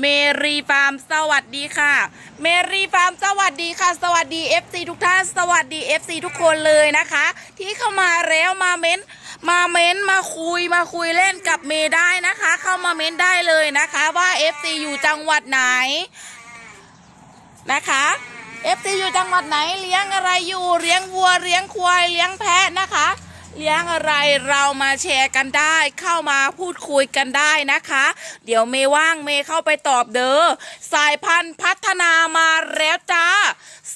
เมรีฟาร์มสวัสดีค่ะ เมรีฟาร์มสวัสดีค่ะ สวัสดี FC ทุกท่าน สวัสดี FC ทุกคนเลยนะคะ ที่เข้ามาแล้วมาเม้นมาเม้นมาคุยมาคุยเล่นกับเมย์ได้นะคะ เข้ามาเม้นได้เลยนะคะว่า FC อยู่จังหวัดไหนนะคะ FC อยู่จังหวัดไหนเลี้ยงอะไรอยู่เลี้ยงวัวเลี้ยงควายเลี้ยงแพะนะคะ เลี้ยงอะไรเรามาแชร์กันได้ เข้ามาพูดคุยกันได้นะคะ เดี๋ยวเมย์ว่างเมย์เข้าไปตอบเด้อสายพันธุ์พัฒนามาแล้วจ้า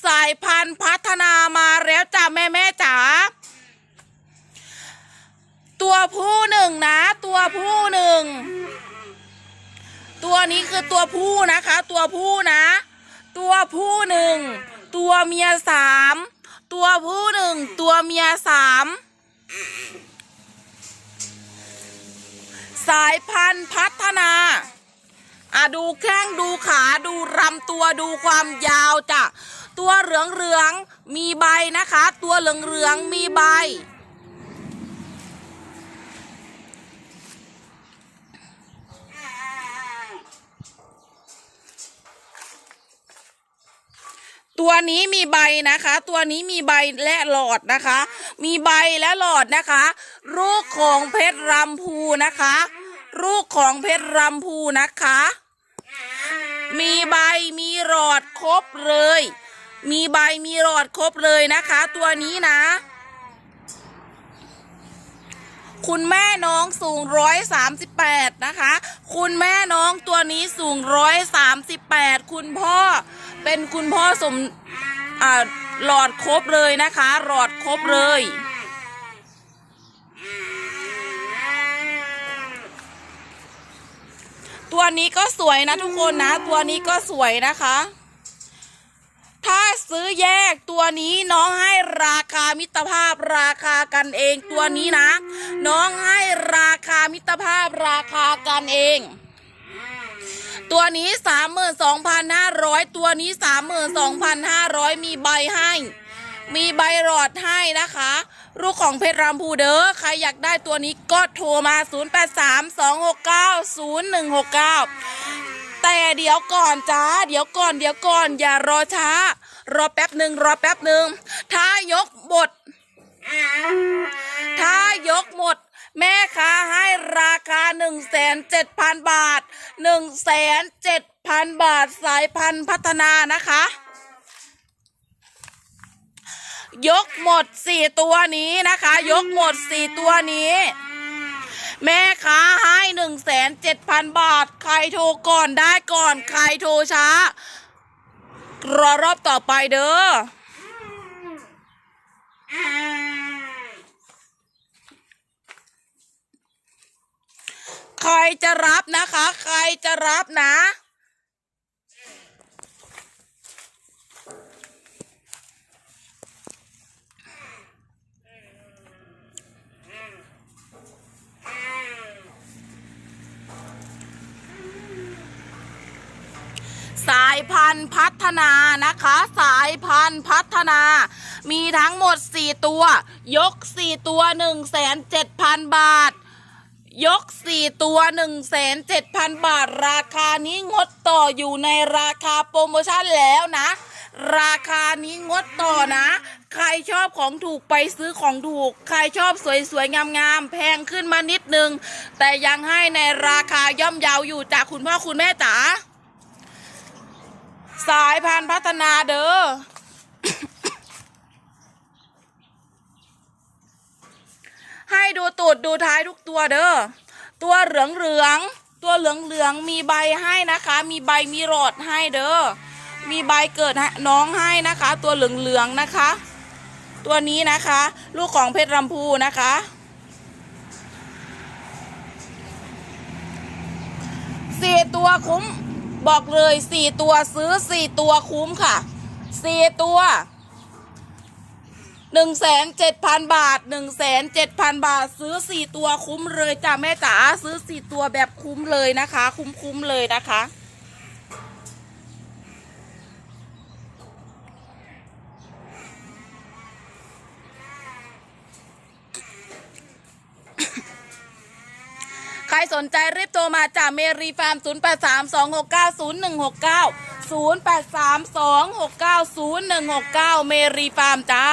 สายพันธุ์พัฒนามาแล้วจ้าแม่แม่จ๋าตัวผู้หนึ่งนะ ตัวผู้หนึ่งตัวนี้คือตัวผู้นะคะ ตัวผู้นะ ตัวผู้หนึ่งตัวเมียสามตัวผู้หนึ่งตัวเมียสาม สายพันธุ์พัฒนา อะดูแข้งดูขาดูรำตัวดูความยาวจ้ะ ตัวเหลืองเหลืองมีใบนะคะ ตัวเหลืองเหลืองมีใบ ตัวนี้มีใบนะคะ ตัวนี้มีใบและหลอดนะคะ มีใบและหลอดนะคะ ลูกของเพชรรำพูนะคะ ลูกของเพชรรำพูนะคะ มีใบมีหลอดครบเลย มีใบมีหลอดครบเลยนะคะ ตัวนี้นะ คุณแม่น้องสูงร้อยสามสิบแปดนะคะ คุณแม่น้องตัวนี้สูงร้อยสามสิบแปดคุณพ่อ เป็นคุณพ่อสมอ่าหลอดครบเลยนะคะ หลอดครบเลย ตัวนี้ก็สวยนะทุกคนนะ ตัวนี้ก็สวยนะคะ ถ้าซื้อแยกตัวนี้น้องให้ราคามิตรภาพราคากันเองตัวนี้นะ น้องให้ราคามิตรภาพราคากันเอง ตัวนี้สามหมื่นสองพันห้าร้อยตัวนี้สามหมื่นสองพันห้าร้อยมีใบให้ มีใบหลอดให้นะคะ ลูกของเพชรรำพูเด้อใครอยากได้ตัวนี้ก็โทรมา 0 8 3 2 6 9 0 1 6 9 แต่เดี๋ยวก่อนจ้า เดี๋ยวก่อนเดี๋ยวก่อนอย่ารอช้า รอแป๊บหนึ่งรอแป๊บหนึ่งถ้ายกหมด ถ้ายกหมด แม่ค้าให้ราคา 1 7 0 0 0 0 บาท 1 7 0 0 0 บาทสายพันธุ์พัฒนานะคะ ยกหมด 4 ตัวนี้นะคะ ยกหมด 4 ตัวนี้ แม่ค้าให้หนึ่งแสนเจ็ดพันบาท ใครโทรก่อนได้ก่อน ใครโทรช้า รอรอบต่อไปเด้อ ใครจะรับนะคะ ใครจะรับนะสายพันธุ์พัฒนานะคะ สายพันธุ์พัฒนา มีทั้งหมด 4 ตัว ยก 4 ตัว 1 7 0 0 0บาท ยก 4 ตัว 1 7 0 0 0 บาท ราคานี้งดต่ออยู่ในราคาโปรโมชั่นแล้วนะ ราคานี้งดต่อนะ ใครชอบของถูกไปซื้อของถูก ใครชอบสวยๆ งามๆ แพงขึ้นมานิดนึง แต่ยังให้ในราคาย่อมเยาวอยู่จากคุณพ่อคุณแม่จ๋าสายพันธุ์พัฒนาเด้อ ให้ดูตูดดูท้ายทุกตัวเด้อ ตัวเหลืองเหลืองตัวเหลืองเหลืองมีใบให้นะคะ มีใบมีหลอดให้เด้อ มีใบเกิดน้องให้นะคะ ตัวเหลืองเหลืองนะคะ ตัวนี้นะคะ ลูกของเพชรลำพูนะคะ สี่ตัวคุ้ม บอกเลยสี่ตัวซื้อสี่ตัวคุ้มค่ะสี่ตัว หนึ่งแสนเจ็ดพันบาทหนึ่งแสนเจ็ดพันบาทซื้อสี่ตัวคุ้มเลยจ้ะแม่จ๋าซื้อสี่ตัวแบบคุ้มเลยนะคะ คุ้มคุ้มเลยนะคะใครสนใจรีบโทรมาจากเมรีฟาร์ม 0 8 3 2 6 9 0 1 6 9 0 8 3 2 6 9 0 1 6 9 เมรีฟาร์มจ้า